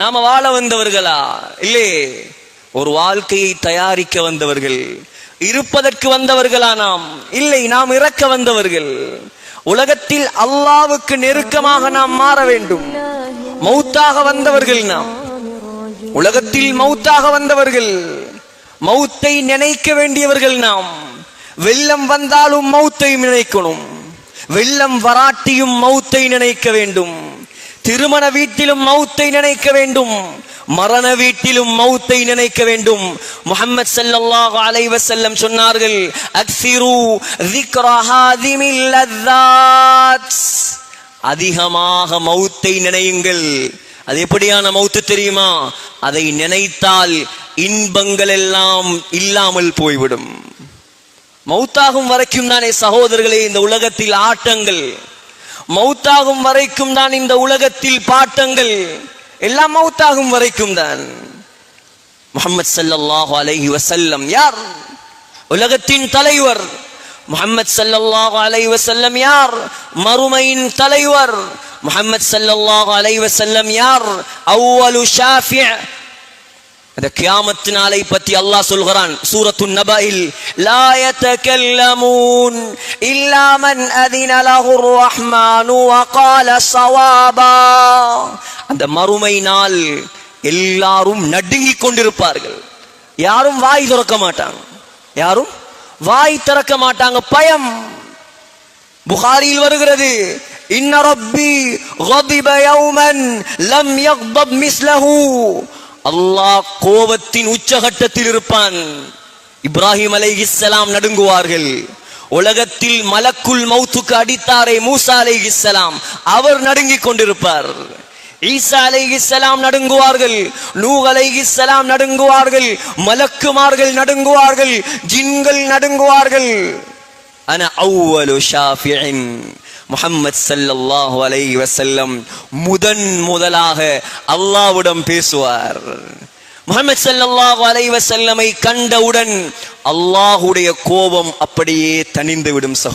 நாம வாழ வந்தவர்களா? இல்லே ஒரு வாழ்க்கையை தயாரிக்க வந்தவர்கள் இருப்பதற்கு வந்தவர்களா நாம்? இல்லை நாம் இறக்க வந்தவர்கள். உலகத்தில் அல்லாவுக்கு நெருக்கமாக நாம் மாற வேண்டும். மௌத்தாக வந்தவர்கள் நாம். உலகத்தில் மௌத்தாக வந்தவர்கள் மௌத்தை நினைக்க வேண்டியவர்கள் நாம். வெள்ளம் வந்தாலும் மௌத்தை நினைக்கணும். வெள்ளம் வராட்டியும் மௌத்தை நினைக்க வேண்டும். திருமண வீட்டிலும் மௌத்தை நினைக்க வேண்டும் மரண வீட்டிலும் மௌத்தை நினைக்க வேண்டும் முஹம்மது ஸல்லல்லாஹு அலைஹி வஸல்லம் சொன்னார்கள் அக்ஸிரு ذِكْرَ هَادِمِ اللَّذَّاتِ அதிகமாக மௌத்தை நினையுங்கள் அது எப்படியான மௌத்து தெரியுமா அதை நினைத்தால் இன்பங்கள் எல்லாம் இல்லாமல் போய்விடும் மௌத்தாகும் வரைக்கும் தானே சகோதரர்களே இந்த உலகத்தில் ஆட்டங்கள் மௌத்தாகும் வரைக்கும் தான் இந்த உலகத்தில் பாட்டங்கள். எல்லாம் மௌத்தாகும் வரைக்கும் தான். முகமது சல்லாஹு அலஹி வசல்லம் யார்? உலகத்தின் தலைவர். முகமது சல்லாஹு அலைஹி வசல்லம் யார்? மறுமையின் தலைவர். முகமது சல்லாஹு அலைஹி வசல்லம் யார்? அவ்வளு ஷாஃபி' அந்த கியாமத்து நாளை பத்தி அல்லாஹ் சொல்கிறான் சூரத்து நபாயில் லாயத்த யதகல்லமூன் இல்லாமன் மன் அதின லஹுர் ரஹ்மானு வ கால அந்த மறுமை நாள் எல்லாரும் நடுங்கிக் கொண்டிருப்பார்கள். யாரும் வாய் திறக்க மாட்டாங்க. யாரும் வாய் திறக்க மாட்டாங்க. பயம். புகாரியில் வருகிறது இன்ன ரப்பி கதிப யௌமன் லம் யக்பப் மிஸ்லஹு. அல்லாஹ் கோபத்தின் உச்சகட்டத்தில் இருப்பான். இப்ராஹிம் அலைஹிஸ்ஸலாம் நடுங்குவார்கள். உலகத்தில் மலக்குல் மௌத்துக்கு அடித்தாரே மூசா அலைஹிஸ்ஸலாம் அவர் நடுங்கிக் கொண்டிருப்பார். ஈசா அலைஹிஸ்ஸலாம் நடுங்குவார்கள். நூ அலைஹிஸ்ஸலாம் நடுங்குவார்கள். மலக்குமார்கள் நடுங்குவார்கள். ஜின்கள் நடுங்குவார்கள். அன அவ்வலு ஷாஃபியின் முஹம்மத் ஸல்லல்லாஹு அலை வசல்லம் முதன் முதலாக அல்லாஹ்விடம் பேசுவார். முகமது ஸல்லல்லாஹு அலைஹி வசல்லமை கண்டவுடன் அல்லாஹுடைய கோபம் அப்படியே தணிந்து விடும் சகோ